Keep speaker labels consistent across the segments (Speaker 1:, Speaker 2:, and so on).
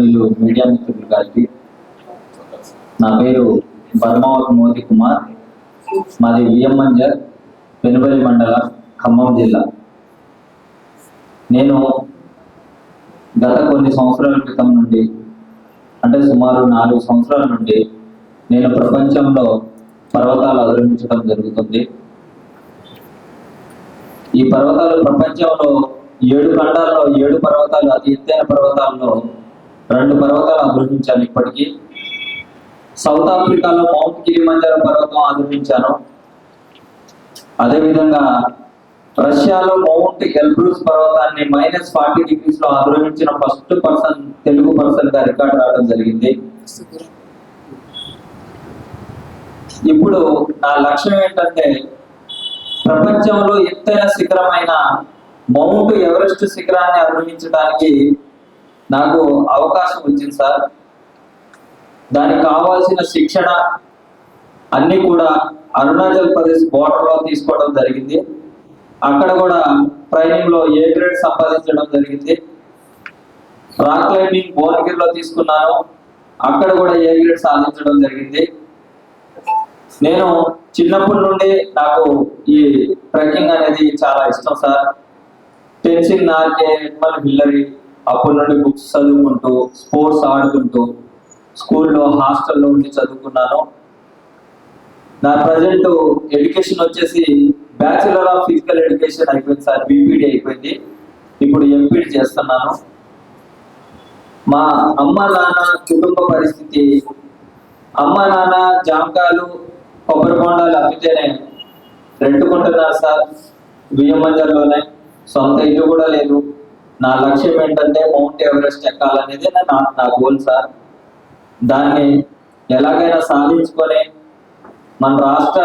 Speaker 1: గౌరవనీయులు మీడియా మిత్రులు గారికి నా పేరు బర్మావత్ మోదీ కుమార్. మాది విఎంమంజర్ పెనుబలి మండలం ఖమ్మం జిల్లా. నేను గత కొన్ని సంవత్సరాల క్రితం నుండి అంటే సుమారు నాలుగు సంవత్సరాల నుండి నేను ప్రపంచంలో పర్వతాలు అధిరోహించడం జరుగుతుంది. ఈ పర్వతాలు ప్రపంచంలో ఏడు ఖండాల్లో ఏడు పర్వతాలు అతి ఎత్తైన పర్వతాల్లో రెండు పర్వతాలు అధిరోహించాను ఇప్పటికీ. సౌత్ ఆఫ్రికాలో మౌంట్ కిలిమంజారో పర్వతం అధిరోహించాను అదేవిధంగా రష్యాలో మౌంట్ ఎల్బ్రూస్ పర్వతాన్ని మైనస్ ఫార్టీ డిగ్రీస్లో అధిరోహించిన ఫస్ట్ పర్సన్ తెలుగు పర్సన్గా రికార్డ్ రావడం జరిగింది. ఇప్పుడు నా లక్ష్యం ఏంటంటే ప్రపంచంలో ఎత్తైన శిఖరమైన మౌంట్ ఎవరెస్ట్ శిఖరాన్ని అధిరోహించడానికి నాకు అవకాశం వచ్చింది సార్. దానికి కావాల్సిన శిక్షణ అన్ని కూడా అరుణాచల్ ప్రదేశ్ బోర్డర్లో తీసుకోవడం జరిగింది. అక్కడ కూడా ట్రైనింగ్లో ఏ గ్రేడ్ సంపాదించడం జరిగింది. రాక్ క్లైంబింగ్ భువనగిరిలో తీసుకున్నాను. అక్కడ కూడా ఏ గ్రేడ్ సాధించడం జరిగింది. నేను చిన్నప్పటి నుండి నాకు ఈ ట్రెక్కింగ్ అనేది చాలా ఇష్టం సార్. టెన్సింగ్ నార్కే ఎనిమల్ హిల్లరీ అప్పటి నుండి బుక్స్ చదువుకుంటూ స్పోర్ట్స్ ఆడుకుంటూ స్కూల్లో హాస్టల్లో ఉండి చదువుకున్నాను. నా ప్రజెంట్ ఎడ్యుకేషన్ వచ్చేసి బ్యాచిలర్ ఆఫ్ ఫిజికల్ ఎడ్యుకేషన్ అయిపోయింది సార్ బీపీడీ అయిపోయింది. ఇప్పుడు ఎంపీడీ చేస్తున్నాను. మా అమ్మ నాన్న కుటుంబ పరిస్థితి అమ్మ నాన్న జామకాయలు కొబ్బరి బొండాలు అమ్మితేనే రెంటుకుంటున్నారు సార్. బియ్యమంజర్లోనే సొంత ఇల్లు కూడా లేదు. నా లక్ష్యం ఏంటంటే మౌంట్ ఎవరెస్ట్ ఎక్కాలనేది నా నా గోల్ సార్ దాన్ని ఎలాగైనా సాధించుకొని మన రాష్ట్ర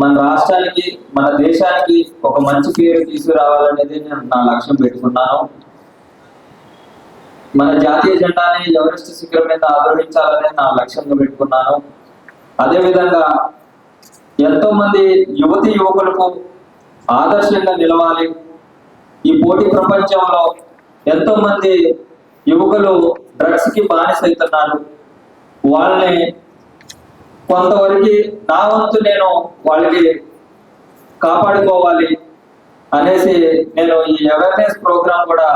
Speaker 1: మన రాష్ట్రానికి మన దేశానికి ఒక మంచి పేరు తీసుకురావాలనేది నేను నా లక్ష్యం పెట్టుకున్నాను. మన జాతీయ జెండాని ఎవరెస్ట్ శిఖరం మీద ఆదరించాలని నా లక్ష్యంగా పెట్టుకున్నాను. అదేవిధంగా ఎంతో మంది యువతి యువకులకు ఆదర్శంగా నిలవాలి. ఈ పోటీ ప్రపంచంలో ఎంతో మంది యువకులు డ్రగ్స్కి బానిసైతున్నారు. వాళ్ళని కొంతవరకు నా వంతు నేను వాళ్ళకి కాపాడుకోవాలి అనేసి నేను ఈ అవేర్నెస్ ప్రోగ్రామ్ కూడా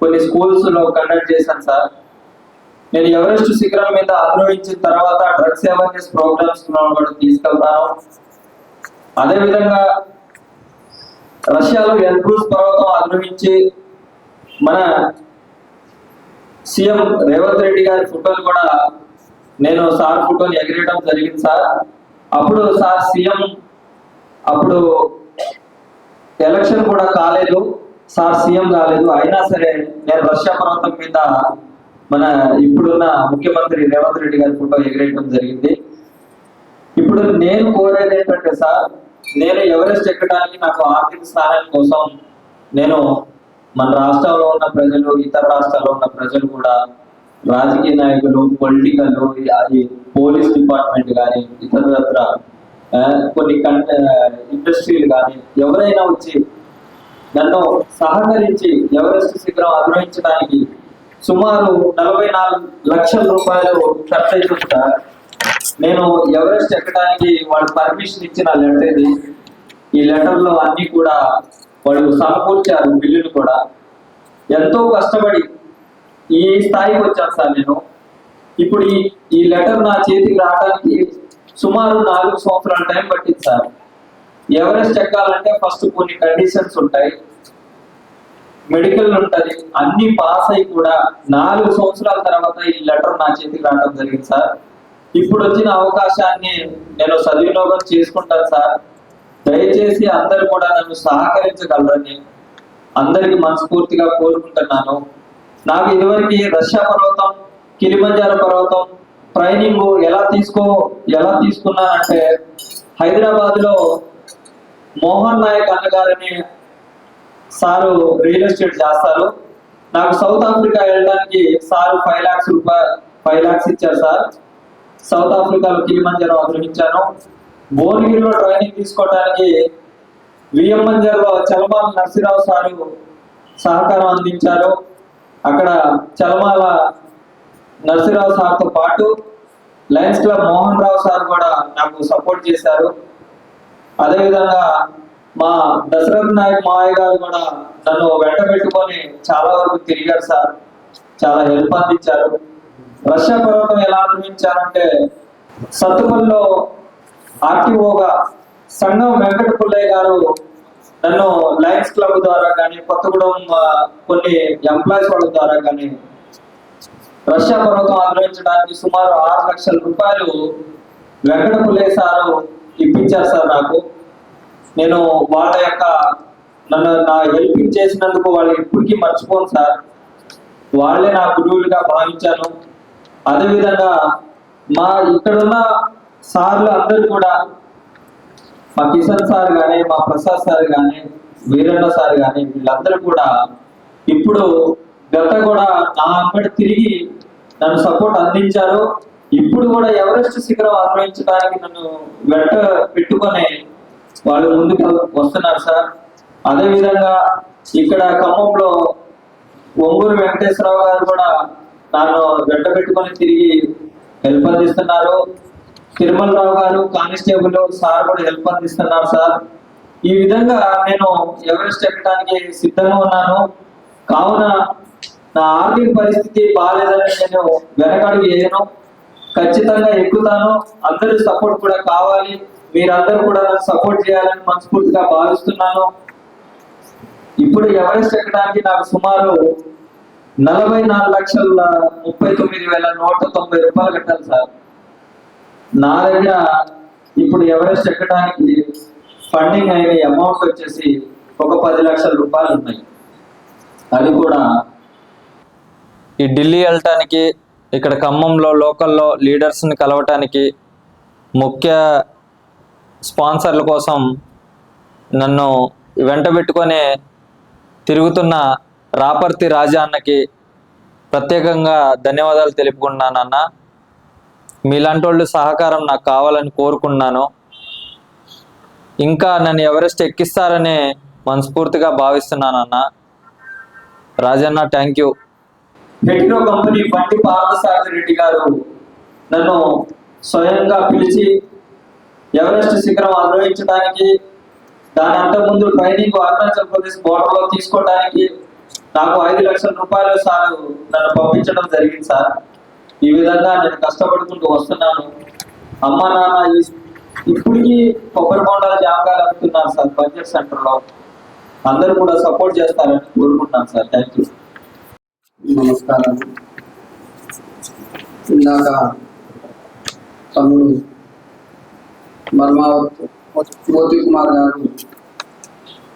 Speaker 1: కొన్ని స్కూల్స్లో కండక్ట్ చేశాను సార్. నేను ఎవరెస్ట్ శిఖరం మీద ఆరోహించిన తర్వాత డ్రగ్స్ అవేర్నెస్ ప్రోగ్రామ్స్ కూడా తీసుకెళ్తాను. అదేవిధంగా రష్యాలో ఎల్బ్రూస్ పర్వతం ఆగ్రహించి మన సీఎం రేవంత్ రెడ్డి గారి ఫోటోలు కూడా నేను సార్ ఫోటోలు ఎగిరేయడం జరిగింది సార్. అప్పుడు సార్ సీఎం అప్పుడు ఎలక్షన్ కూడా కాలేదు సార్ సీఎం కాలేదు. అయినా సరే నేను రష్యా పర్వతం మీద మన ఇప్పుడున్న ముఖ్యమంత్రి రేవంత్ రెడ్డి గారి ఫోటో ఎగిరేయడం జరిగింది. ఇప్పుడు నేను కోరేది ఏంటంటే సార్ నేను ఎవరెస్ట్ ఎక్కడానికి నాకు ఆర్థిక సహాయం కోసం నేను మన రాష్ట్రంలో ఉన్న ప్రజలు ఇతర రాష్ట్రాల్లో ఉన్న ప్రజలు కూడా రాజకీయ నాయకులు పొలిటికల్ అది పోలీస్ డిపార్ట్మెంట్ కానీ ఇతరత్ర ఆ, కొన్ని ఇండస్ట్రీలు కానీ ఎవరైనా వచ్చి నన్ను సహకరించి ఎవరెస్ట్ శిఖరం అధిరోహించడానికి సుమారు నలభై నాలుగు లక్షల రూపాయలు ఖర్చు అవుతుంది నేను ఎవరెస్ట్ ఎక్కడానికి వాళ్ళు పర్మిషన్ ఇచ్చిన లెటర్ ఇది. ఈ లెటర్లో అన్ని కూడా వాళ్ళు సమకూర్చారు బిల్లులు కూడా. ఎంతో కష్టపడి ఈ స్థాయికి వచ్చాను సార్ నేను. ఇప్పుడు ఈ ఈ లెటర్ నా చేతికి రావడానికి సుమారు నాలుగు సంవత్సరాల టైం పట్టింది సార్. ఎవరెస్ట్ ఎక్కాలంటే ఫస్ట్ కొన్ని కండిషన్స్ ఉంటాయి. మెడికల్ ఉంటది. అన్ని పాస్ అయి కూడా నాలుగు సంవత్సరాల తర్వాత ఈ లెటర్ నా చేతికి రావడం జరిగింది సార్. ఇప్పుడు వచ్చిన అవకాశాన్ని నేను సద్వినియోగం చేసుకుంటాను సార్. దయచేసి అందరు కూడా నన్ను సహకరించగలరని అందరికి మనస్ఫూర్తిగా కోరుకుంటున్నాను. నాకు ఇదివరకు రష్యా పర్వతం కిలిమంజార పర్వతం ట్రైనింగ్ ఎలా తీసుకో ఎలా తీసుకున్నానంటే హైదరాబాద్లో మోహన్ నాయక్ అన్నగారని సారు రియల్ ఎస్టేట్ చేస్తారు. నాకు సౌత్ ఆఫ్రికా వెళ్ళడానికి సారు ఫైవ్ లాక్స్ రూపాయలు ఫైవ్ లాక్స్ ఇచ్చారు సార్. సౌత్ ఆఫ్రికాలో కిలిమంజారో ఆశ్రమించాను భువనగిరిలో ట్రైనింగ్ తీసుకోవడానికి విఎంఎంజర్లో చలమాల నర్సిరావు సారు సహకారం అందించారు. అక్కడ చలమాల నర్సిరావు సార్తో పాటు Lions Club Mohan Rao sir కూడా నాకు సపోర్ట్ చేశారు. అదేవిధంగా మా దశరథ్ నాయక్ మావయ్య గారు కూడా నన్ను వెంట పెట్టుకొని చాలా వరకు తిరిగారు సార్. చాలా హెల్ప్ అందించారు. రష్యా పర్వతం ఎలా ఆక్రమించారంటే సత్తుపల్లిలో ఆర్టీఓగా సంఘం వెంకట పుల్లయ్య గారు నన్ను లయన్స్ క్లబ్ ద్వారా కానీ కొత్తగూడెం కొన్ని ఎంప్లాయీస్ వాళ్ళ ద్వారా కానీ రష్యా పర్వతం ఆక్రమించడానికి సుమారు ఆరు లక్షల రూపాయలు వెంకట పుల్లయ్య సారు ఇప్పించారు సార్ నాకు. నేను వాళ్ళ యొక్క నన్ను నా హెల్పింగ్ చేసినందుకు వాళ్ళు ఇప్పటికీ మర్చిపోను సార్. వాళ్ళే నా గురువులుగా భావించాను. అదేవిధంగా మా ఇక్కడున్న సార్లు అందరూ కూడా మా కిషన్ సార్ కానీ మా ప్రసాద్ సార్ కానీ వీరన్న సార్ కానీ వీళ్ళందరూ కూడా ఇప్పుడు గత కూడా నా అమ్మడి తిరిగి నన్ను సపోర్ట్ అందించారు. ఇప్పుడు కూడా ఎవరెస్ట్ శిఖరం ఆక్రమించడానికి నన్ను వెంట పెట్టుకొని వాళ్ళు ముందుకు వస్తున్నారు సార్. అదేవిధంగా ఇక్కడ ఖమ్మంలో ఒంగూరు వెంకటేశ్వరరావు గారు కూడా నన్ను వెంట పెట్టుకొని తిరిగి హెల్ప్ అందిస్తున్నారు. తిరుమల రావు గారు కానిస్టేబుల్ సార్ కూడా హెల్ప్ అందిస్తున్నారు సార్. ఈ విధంగా నేను ఎవరెస్ట్ ఎక్కడానికి సిద్ధంగా ఉన్నాను. కావున నా ఆర్థిక పరిస్థితి బాగాలేదని నేను వెనకడుగు వేయను. ఖచ్చితంగా ఎక్కుతాను. అందరి సపోర్ట్ కూడా కావాలి. మీరందరూ కూడా నాకు సపోర్ట్ చేయాలని మనస్ఫూర్తిగా భావిస్తున్నాను. ఇప్పుడు ఎవరెస్ట్ ఎక్కడానికి నాకు సుమారు నలభై నాలుగు లక్షల ముప్పై తొమ్మిది వేల నూట తొంభై రూపాయలు కట్టాలి సార్. నా దగ్గర ఇప్పుడు ఎవరెస్ట్ ఎక్కడానికి ఫండింగ్ అయిన అమౌంట్ వచ్చేసి ఒక పది లక్షల రూపాయలు ఉన్నాయి. అది కూడా ఈ ఢిల్లీ వెళ్ళటానికి ఇక్కడ ఖమ్మంలో లోకల్లో లీడర్స్ని కలవటానికి ముఖ్య స్పాన్సర్ల కోసం నన్ను వెంట పెట్టుకొని తిరుగుతున్న రాపర్తి రాజా అన్నకి ప్రత్యేకంగా ధన్యవాదాలు తెలుపుకుంటున్నాను మీలాంటి వాళ్ళు సహకారం నాకు కావాలని కోరుకున్నాను ఇంకా నన్ను ఎవరెస్ట్ ఎక్కిస్తారని మనస్ఫూర్తిగా భావిస్తున్నాను అన్న. Rajanna thank you metro company Bandi Parthasarathi Reddy గారు నన్ను స్వయంగా పిలిచి ఎవరెస్ట్ శిఖరం ఆరోహించడానికి దాని అంతకుముందు ట్రైనింగ్ అరుణాచల్ ప్రదేశ్ బోర్డర్లో తీసుకోవడానికి నాకు ఐదు లక్షల రూపాయలు సార్ నన్ను పంపించడం జరిగింది సార్. ఈ విధంగా నేను కష్టపడుకుంటూ వస్తున్నాను. అమ్మ నాన్న ఇప్పటికీ కొబ్బరి బొండాలు జామకాయలు అమ్ముతున్నారు సార్ బడ్జెట్ సెంటర్లో అందరూ కూడా సపోర్ట్ చేస్తారని కోరుకుంటున్నాను సార్. థ్యాంక్ యూ
Speaker 2: నమస్కారం. ఇందాక తమ్ముడు మర్మావత్ మోతి కుమార్ గారు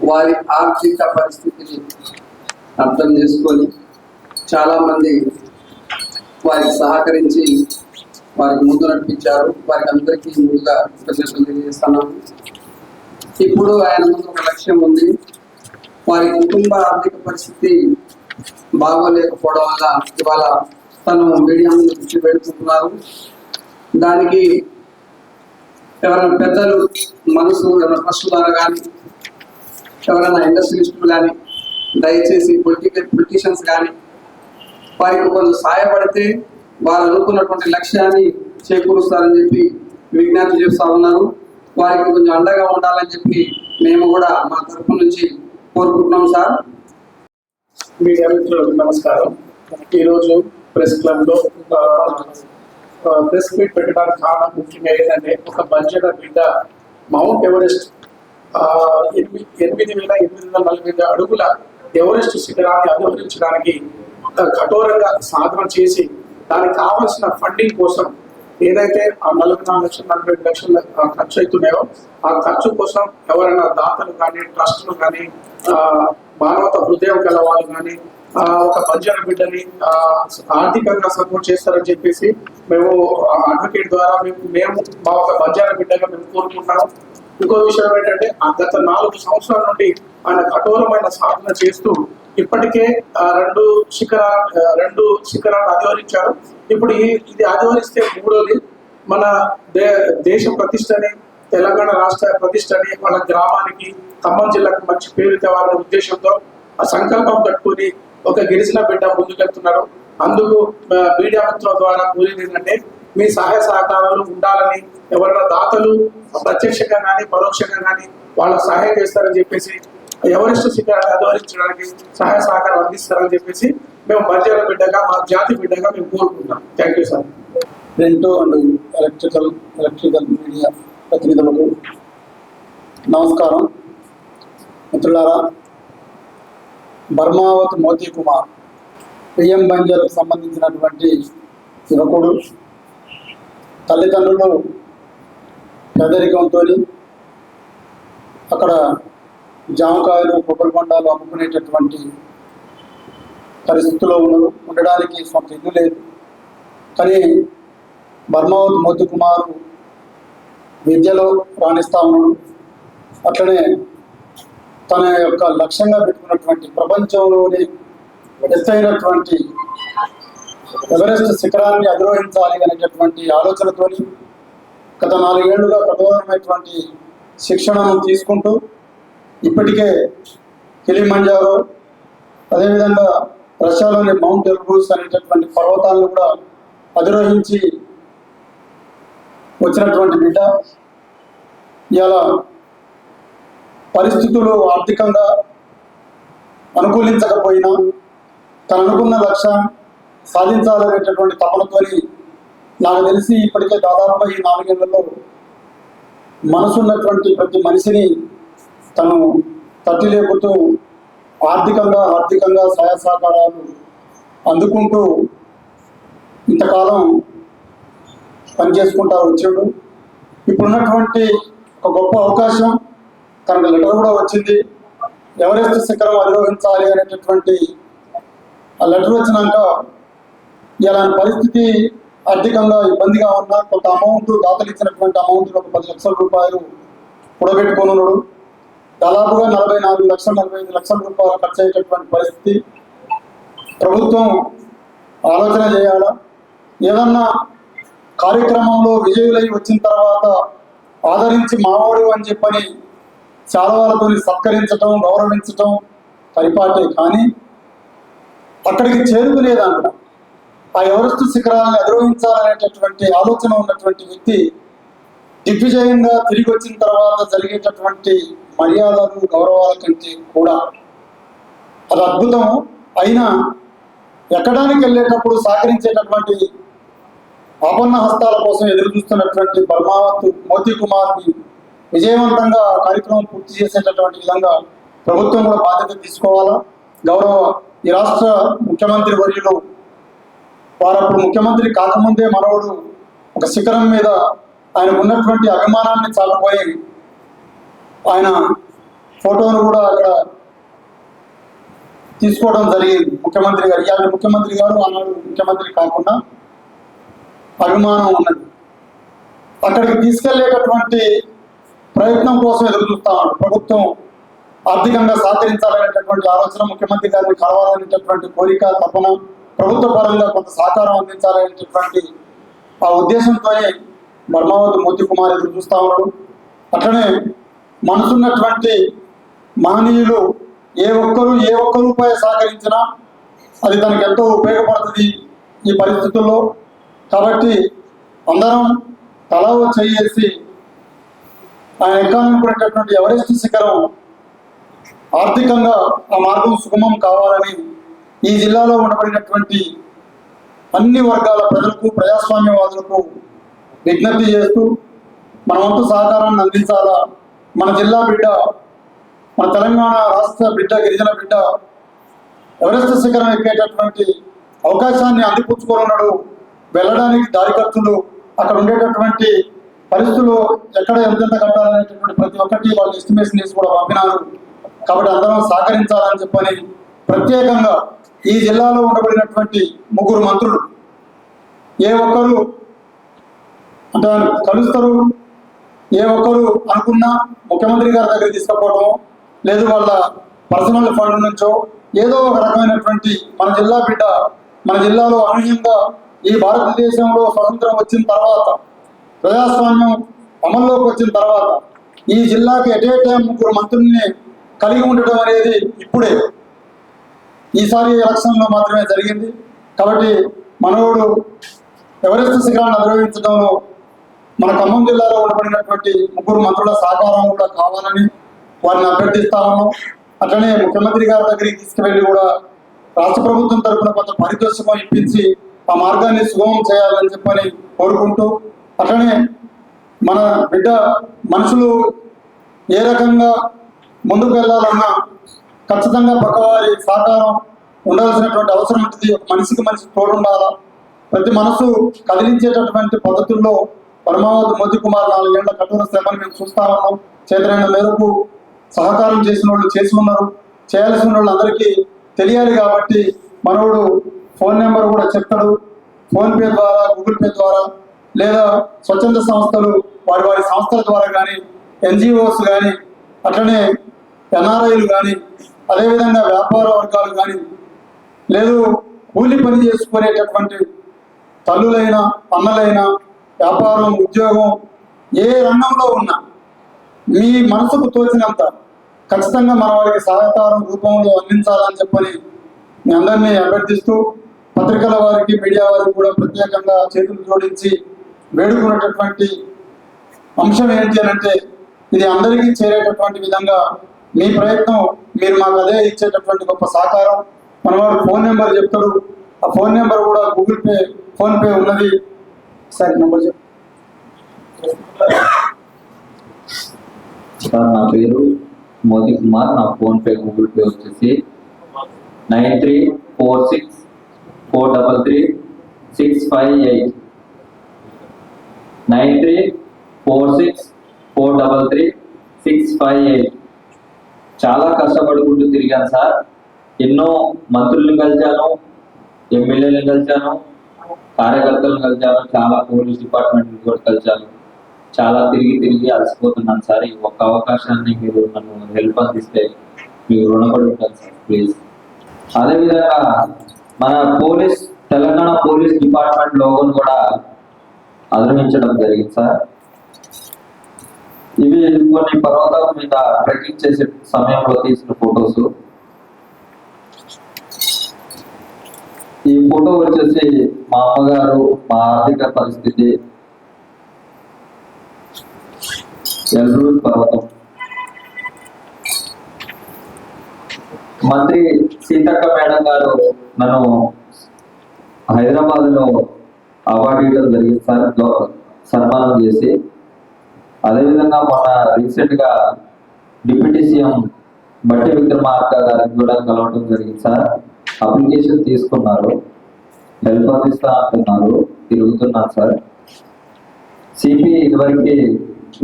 Speaker 2: వారి ఆర్థిక పరిస్థితిని అర్థం చేసుకొని చాలామంది వారికి సహకరించి వారికి ముందు నడిపించారు. వారికి అందరికీ ముందుగా కృతజ్ఞతలు తెలియజేస్తున్నాను. ఇప్పుడు ఆయన ముందు ఒక లక్ష్యం ఉంది. వారి కుటుంబ ఆర్థిక పరిస్థితి బాగోలేకపోవడం వల్ల ఇవాళ తను మీడియా ముందు దృష్టి పెడుతున్నారు దానికి ఎవరైనా పెద్దలు మనసు ఎవరైనా ట్రస్ట్ ద్వారా కానీ ఎవరైనా ఇండస్ట్రియలిస్టులు కానీ దయచేసి పొలిటికల్ పొలిటీషియన్స్ కానీ వారికి కొంచెం సహాయపడితే వారు అనుకున్నటువంటి లక్ష్యాన్ని చేకూరుస్తారని చెప్పి విజ్ఞప్తి చేస్తా ఉన్నారు వారికి కొంచెం అండగా ఉండాలని చెప్పి మేము కూడా మా తరఫు నుంచి కోరుకుంటున్నాం సార్.
Speaker 3: మీడియా మిత్రులకు నమస్కారం. ఈరోజు ప్రెస్ క్లబ్లో ప్రెస్ మీట్ పెట్టడానికి కారణం ముఖ్యంగా ఏంటంటే ఒక బంజర బిడ్డ మౌంట్ ఎవరెస్ట్ ఎనిమిది ఎనిమిది వేల ఎనిమిది వందల నలభై అడుగుల ఎవరెస్ట్ శిఖరాన్ని అధిరోహించడానికి కఠోరంగా సాధన చేసి దానికి కావలసిన ఫండింగ్ కోసం ఏదైతే ఆ నలభై నాలుగు లక్షల నలభై ఐదు లక్షల ఖర్చు అవుతున్నాయో ఆ ఖర్చు కోసం ఎవరైనా దాతలు కానీ ట్రస్టులు కానీ ఆ, మానవత హృదయం గల వాళ్ళు కానీ ఆ, ఒక బంజార బిడ్డని ఆర్థికంగా సపోర్ట్ చేస్తారని చెప్పేసి మేము అడ్వకేట్ ద్వారా మేము మేము మా ఒక బంజారా బిడ్డగా మేము కోరుకుంటున్నాం. ఇంకో విషయం ఏంటంటే ఆ గత నాలుగు సంవత్సరాల నుండి ఆయన కఠోరమైన సాధన చేస్తూ ఇప్పటికే రెండు శిఖర రెండు శిఖరాలు అధివరించారు. ఇప్పుడు ఇది అధివరిస్తే మూడోది మన దే దేశ ప్రతిష్టని తెలంగాణ రాష్ట్ర ప్రతిష్టని మన గ్రామానికి ఖమ్మం జిల్లాకు మంచి పేరు తేవాలనే ఉద్దేశంతో ఆ సంకల్పం తట్టుకుని ఒక గిరిజన బిడ్డ ముందుకెళ్తున్నారు. అందుకు మీడియా మిత్రుల ద్వారా కోరేది ఏంటంటే మీ సహాయ సహకారాలు ఉండాలని ఎవరైనా దాతలు ప్రత్యక్షంగా కానీ పరోక్షంగా కానీ వాళ్ళకు సహాయం చేస్తారని చెప్పేసి ఎవరెస్ట్ శిఖరాన్ని అధ్వానించడానికి సహాయ సహకారం అందిస్తారని చెప్పేసి మేము మధ్యాహ్న బిడ్డగా మా జాతి బిడ్డగా మేము కోరుకుంటాం thank you sir
Speaker 4: print and electrical electrical media ప్రతినిధులకు నమస్కారం. మిత్రులారా బర్మావత్ మోతీ కుమార్ పిఎం బంజర్కు సంబంధించినటువంటి యువకుడు తల్లిదండ్రులు పేదరికంతో అక్కడ జామకాయలు కొబ్బరి బండాలు అమ్ముకునేటటువంటి పరిస్థితిలో ఉన్న ఉండడానికి సొంత ఇల్లు లేదు. కానీ బర్మావత్ మోతి కుమార్ విద్యలో రాణిస్తా ఉన్నాడు. అట్లనే తన యొక్క లక్ష్యంగా పెట్టుకున్నటువంటి ప్రపంచంలోని ఎత్తైనటువంటి ఎవరెస్ట్ శిఖరాన్ని అధిరోహించాలి అనేటటువంటి ఆలోచనతోని గత నాలుగేళ్ళుగా కఠోరమైనటువంటి శిక్షణను తీసుకుంటూ ఇప్పటికే కిలిమంజారో అదేవిధంగా రష్యాలోని మౌంట్ ఎల్బ్రూస్ అనేటటువంటి పర్వతాలను కూడా అధిరోహించి వచ్చినటువంటి బిడ్డ. ఇలా పరిస్థితులు ఆర్థికంగా అనుకూలించకపోయినా తను అనుకున్న లక్ష్యం సాధించాలనేటటువంటి తపనతోని నాకు తెలిసి ఇప్పటికే దాదాపుగా ఈ నాలుగేళ్ళలో మనసున్నటువంటి ప్రతి మనిషిని తను తట్టి లేపుతూ ఆర్థికంగా ఆర్థికంగా సహాయ సహకారాలు అందుకుంటూ ఇంతకాలం పనిచేసుకుంటా వచ్చాడు. ఇప్పుడున్నటువంటి ఒక గొప్ప అవకాశం తనకు లెటర్ కూడా వచ్చింది. ఎవరెస్ట్ శిఖరం అధిరోహించాలి అనేటటువంటి ఆ లెటర్ వచ్చినాక ఇలాంటి పరిస్థితి ఆర్థికంగా ఇబ్బందిగా ఉన్న కొంత అమౌంట్ దాతలు ఇచ్చినటువంటి అమౌంట్ ఒక పది లక్షల రూపాయలు కూడబెట్టుకొని ఉన్నాడు దాదాపుగా నలభై నాలుగు లక్షల నలభై ఐదు లక్షల రూపాయలు ఖర్చు అయ్యేటటువంటి పరిస్థితి. ప్రభుత్వం ఆలోచన చేయాలా? ఏదన్నా కార్యక్రమంలో విజయులై వచ్చిన తర్వాత ఆదరించి మావోడు అని చెప్పని చాలా సత్కరించటం గౌరవించటం పరిపాటే కానీ అక్కడికి చేరుకునేదాంట్లో ఆ ఎవరెస్ట్ శిఖరాలను అధిరోహించాలనేటటువంటి ఆలోచన ఉన్నటువంటి వ్యక్తి దిగ్విజయంగా తిరిగి వచ్చిన తర్వాత జరిగేటటువంటి మర్యాదలు గౌరవాల కంటే కూడా అది అద్భుతం అయినా ఎక్కడానికి వెళ్ళేటప్పుడు సహకరించేటటువంటి ఆపన్న హస్తాల కోసం ఎదురు చూస్తున్నటువంటి బర్మావత్ మోతీ కుమార్ని విజయవంతంగా కార్యక్రమం పూర్తి చేసేటటువంటి విధంగా ప్రభుత్వం కూడా బాధ్యత తీసుకోవాలా? గౌరవ ఈ రాష్ట్ర ముఖ్యమంత్రి వర్యులు వారు అప్పుడు ముఖ్యమంత్రి కాకముందే మనవడు ఒక శిఖరం మీద ఆయనకు ఉన్నటువంటి అభిమానాన్ని చాటుపోయి ఆయన ఫోటోను కూడా అక్కడ తీసుకోవడం జరిగింది. ముఖ్యమంత్రి గారు ఇవాళ ముఖ్యమంత్రి గారు ఆనాడు ముఖ్యమంత్రి కాకుండా అభిమానం ఉన్నది. అక్కడికి తీసుకెళ్ళేటటువంటి ప్రయత్నం కోసం ఎదురు చూస్తా ప్రభుత్వం ఆర్థికంగా సహకరించాలనేటటువంటి ఆలోచన ముఖ్యమంత్రి గారిని కలవాలనేటటువంటి కోరిక తపన ప్రభుత్వ పరంగా కొంత సహకారం అందించాలనేటటువంటి ఆ ఉద్దేశంతోనే బర్మావతి మోతి కుమార్ ఎదురు చూస్తా ఉన్నాడు. అట్లనే మనసున్నటువంటి మహనీయులు ఏ ఒక్కరు ఏ ఒక్క రూపాయి సహకరించినా అది తనకు ఎంతో ఉపయోగపడుతుంది ఈ పరిస్థితుల్లో. కాబట్టి అందరం తల చేసి ఆయన ఎక్కాలనుకునేటటువంటి ఎవరెస్ట్ శిఖరం ఆర్థికంగా ఆ మార్గం సుగమం కావాలని ఈ జిల్లాలో ఉండబడినటువంటి అన్ని వర్గాల ప్రజలకు ప్రజాస్వామ్యవాదులకు విజ్ఞప్తి చేస్తూ మన వంతు సహకారాన్ని అందించాలా? మన జిల్లా బిడ్డ మన తెలంగాణ రాష్ట్ర బిడ్డ గిరిజన బిడ్డ ఎవరెస్ట్ శిఖరం ఎక్కేటటువంటి అవకాశాన్ని అందిపుచ్చుకోనున్నాడు వెళ్ళడానికి దారి ఖర్చులు అక్కడ ఉండేటటువంటి పరిస్థితులు ఎక్కడ ఎంతెంత కట్టాలనేటటువంటి ప్రతి ఒక్కటి వాళ్ళు ఎస్టిమేషన్ చేసి కూడా పంపినారు. కాబట్టి అందరం సహకరించాలని చెప్పని ప్రత్యేకంగా ఈ జిల్లాలో ఉండబడినటువంటి ముగ్గురు మంత్రులు ఏ ఒక్కరు అంటే కలుస్తారు ఏ ఒక్కరు అనుకున్నా ముఖ్యమంత్రి గారి దగ్గర తీసుకుపోవడం లేదు వాళ్ళ పర్సనల్ ఫండ్ నుంచో ఏదో ఒక రకమైనటువంటి మన జిల్లా బిడ్డ మన జిల్లాలో అనూహ్యంగా ఈ భారతదేశంలో స్వతంత్రం వచ్చిన తర్వాత ప్రజాస్వామ్యం అమల్లోకి వచ్చిన తర్వాత ఈ జిల్లాకి ఎట్ ఏ టైం ముగ్గురు మంత్రుల్ని కలిగి ఉండటం అనేది ఇప్పుడే. ఈసారి ఎలక్షన్లో మాత్రమే జరిగింది. కాబట్టి మనోడు ఎవరెస్ట్ శిఖరాన్ని అధిరోహించడంలో మన ఖమ్మం జిల్లాలో ఉండబడినటువంటి ముగ్గురు మంత్రుల సహకారం కూడా కావాలని వారిని అభ్యర్థిస్తా ఉన్నాం. అట్లనే ముఖ్యమంత్రి గారి దగ్గరికి తీసుకువెళ్ళి కూడా రాష్ట్ర ప్రభుత్వం తరఫున కొంత పారితోషికం ఇప్పించి ఆ మార్గాన్ని సుగమం చేయాలని చెప్పని కోరుకుంటూ అట్లనే మన బిడ్డ మనుషులు ఏ రకంగా ముందుకు వెళ్ళాలన్నా ఖచ్చితంగా పక్కవారి సహకారం ఉండాల్సినటువంటి అవసరం ఉంటుంది. ఒక మనిషికి మనిషి తోడు ఉండాలా ప్రతి మనసు కదిలించేటటువంటి పద్ధతుల్లో పరమావతి మోదీ కుమార్ నాలుగేళ్ళ కఠోర శ్రమని మేము చూస్తా ఉన్నాం. చేతనైన మేరకు సహకారం చేసిన వాళ్ళు చేసి ఉన్నారు చేయాల్సిన వాళ్ళు అందరికీ తెలియాలి కాబట్టి మనోడు ఫోన్ నెంబర్ కూడా చెప్తాడు. ఫోన్పే ద్వారా గూగుల్ పే ద్వారా లేదా స్వచ్ఛంద సంస్థలు వారి వారి సంస్థల ద్వారా కానీ ఎన్జిఓస్ కానీ అట్లనే ఎన్ఆర్ఐలు కానీ అదేవిధంగా వ్యాపార వర్గాలు కానీ లేదు కూలి పని చేసుకునేటటువంటి తల్లులైనా అన్నలైనా వ్యాపారం ఉద్యోగం ఏ రంగంలో ఉన్నా మీ మనసుకు తోచినంత ఖచ్చితంగా మన వారికి సహకారం రూపంలో అందించాలని చెప్పని మీ అందరినీ అభ్యర్థిస్తూ పత్రికల వారికి మీడియా వారికి కూడా ప్రత్యేకంగా చేతులు జోడించి వేడుకున్నటువంటి అంశం ఏంటి అని అంటే ఇది అందరికీ చేరేటటువంటి విధంగా మీ ప్రయత్నం మీరు మాకు అదే ఇచ్చేటటువంటి గొప్ప సహకారం. మనవాడు ఫోన్ నెంబర్ చెప్తాడు. ఆ ఫోన్ నెంబర్ కూడా గూగుల్ పే ఫోన్ పే ఉన్నది. సార్ నెంబర్ చెప్
Speaker 1: సార్ నా పేరు మోదీ కుమార్. నా ఫోన్ పే గూగుల్ పే వచ్చేసి nine three four six four double three six five eight. Nine three four six four double three six five eight. చాలా కష్టపడుకుంటూ తిరిగాను sir. ఎన్నో మంత్రులను కలిశాను ఎమ్మెల్యేలను కలిశాను కార్యకర్తలను కలిశాను చాలా పోలీస్ డిపార్ట్మెంట్ కూడా కలిశాను. చాలా తిరిగి తిరిగి అలసిపోతున్నాను సార్. ఈ ఒక్క అవకాశాన్ని మీరు నన్ను హెల్ప్ అందిస్తే మీకు రుణపడి ఉంటాను సార్ ప్లీజ్. అదేవిధంగా మన పోలీస్ తెలంగాణ పోలీస్ డిపార్ట్మెంట్ లోగోను కూడా అధిరమించడం జరిగింది సార్. ఇవి కొన్ని పర్వతాల మీద ట్రెక్కింగ్ చేసే సమయంలో తీసిన ఫొటోస్. ఈ ఫోటో వచ్చేసి మా అమ్మగారు మా ఆర్థిక పరిస్థితి ఎల్రూర్ పర్వతం. మంత్రి సీతక్క మేడం గారు నన్ను హైదరాబాద్లో అవార్డు ఇవ్వడం జరిగింది. సార్ సన్మానం చేసి అదేవిధంగా మొన్న రీసెంట్గా డిప్యూటీ సీఎం బట్టి విక్రమార్క గారిని కూడా కలవడం జరిగింది సార్. అప్లికేషన్ తీసుకున్నారు. హెల్ప్ అందిస్తా అంటున్నారు. తిరుగుతున్నాను సార్. సిపి ఇదివరకు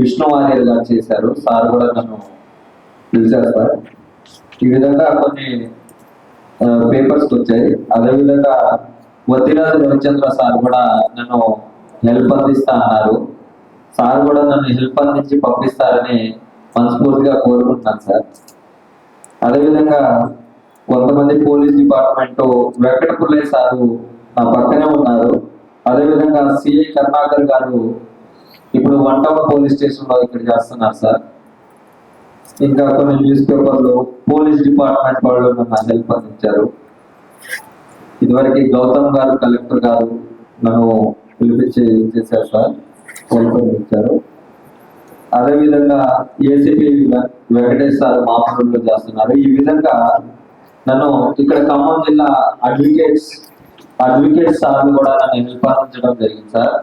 Speaker 1: విష్ణు వారియర్ గారు చేశారు. సార్ కూడా నన్ను పిలిచారు సార్. ఈ విధంగా కొన్ని పేపర్స్ వచ్చాయి. అదేవిధంగా వద్దిరాజు రవిచంద్ర సార్ కూడా నన్ను హెల్ప్ అందిస్తా అన్నారు. సార్ కూడా నన్ను హెల్ప్ అందించి పంపిస్తారని మనస్ఫూర్తిగా కోరుకుంటున్నాను సార్. అదేవిధంగా కొంతమంది police department Venkata Pullaiah sir నా పక్కనే ఉన్నారు. అదేవిధంగా సిఐ కరుణాకర్ గారు ఇప్పుడు వన్ టౌన్ పోలీస్ స్టేషన్లో ఇక్కడ చేస్తున్నారు సార్. ఇంకా కొన్ని న్యూస్ పేపర్లు పోలీస్ డిపార్ట్మెంట్ వాళ్ళు నన్ను హెల్ప్ అందించారు. ఇదివరకు గౌతమ్ గారు కలెక్టర్ గారు నన్ను పిలిపించి చేశారు సార్. హెల్ప్ అదేవిధంగా ఏసీపీ వెంకటేష్ సార్ మామూలు చేస్తున్నారు. ఈ విధంగా నన్ను ఇక్కడ ఖమ్మం జిల్లా అడ్వకేట్స్ అడ్వకేట్ సార్ కూడా నన్ను నిర్పాదించడం జరిగింది సార్.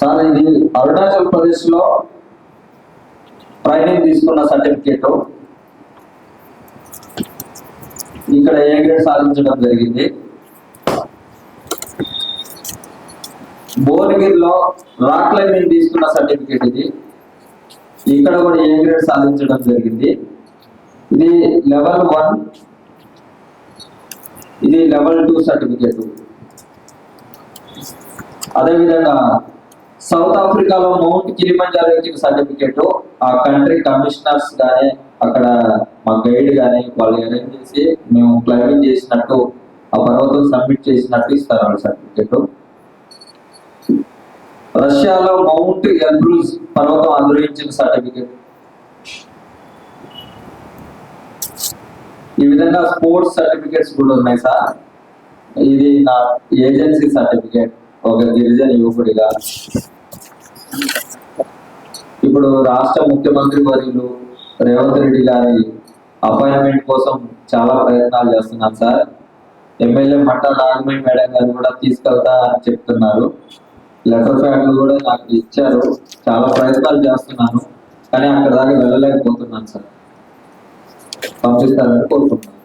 Speaker 1: సార్ ఇది అరుణాచల్ ప్రదేశ్లో ట్రైనింగ్ తీసుకున్న సర్టిఫికేట్. ఇక్కడ ఏ గ్రేడ్ సాధించడం జరిగింది? భువనగిరిలో రాక్ క్లైంబింగ్ తీసుకున్న సర్టిఫికేట్ ఇది. ఇక్కడ కూడా ఏ గ్రేడ్ సాధించడం జరిగింది? ఇది లెవెల్ వన్ ఇది లెవెల్ టూ సర్టిఫికేట్ అదేవిధంగా సౌత్ ఆఫ్రికాలో మౌంట్ కిలిమంజారో ఇచ్చిన సర్టిఫికేట్ ఆ కంట్రీ కమిషనర్స్ కానీ అక్కడ మా గైడ్ కానీ వాళ్ళు అరేంజ్ చేసి మేము క్లైంబింగ్ చేసినట్టు ఆ పర్వతం సబ్మిట్ చేసినట్టు ఇస్తారు వాళ్ళ సర్టిఫికేట్ రష్యాలో మౌంట్ ఎల్బ్రూజ్ పర్వతం అధిరోహించిన సర్టిఫికేట్ ఈ విధంగా స్పోర్ట్స్ సర్టిఫికేట్స్ కూడా ఉన్నాయి సార్ ఇది నా ఏజెన్సీ సర్టిఫికేట్ ఒక గిరిజన యువకుడిగా. ఇప్పుడు రాష్ట్ర ముఖ్యమంత్రి వర్యులు రేవంత్ రెడ్డి గారి అపాయింట్మెంట్ కోసం చాలా ప్రయత్నాలు చేస్తున్నాను sir. MLA Matta Nagamani madam గారు కూడా తీసుకెళ్తా అని చెప్తున్నారు. లెటర్ ప్యాడ్లు కూడా నాకు ఇచ్చారు. చాలా ప్రయత్నాలు చేస్తున్నాను. కానీ అక్కడ దాకా వెళ్ళలేకపోతున్నాను సార్. పంపిస్తారని కోరుకుంటున్నాను.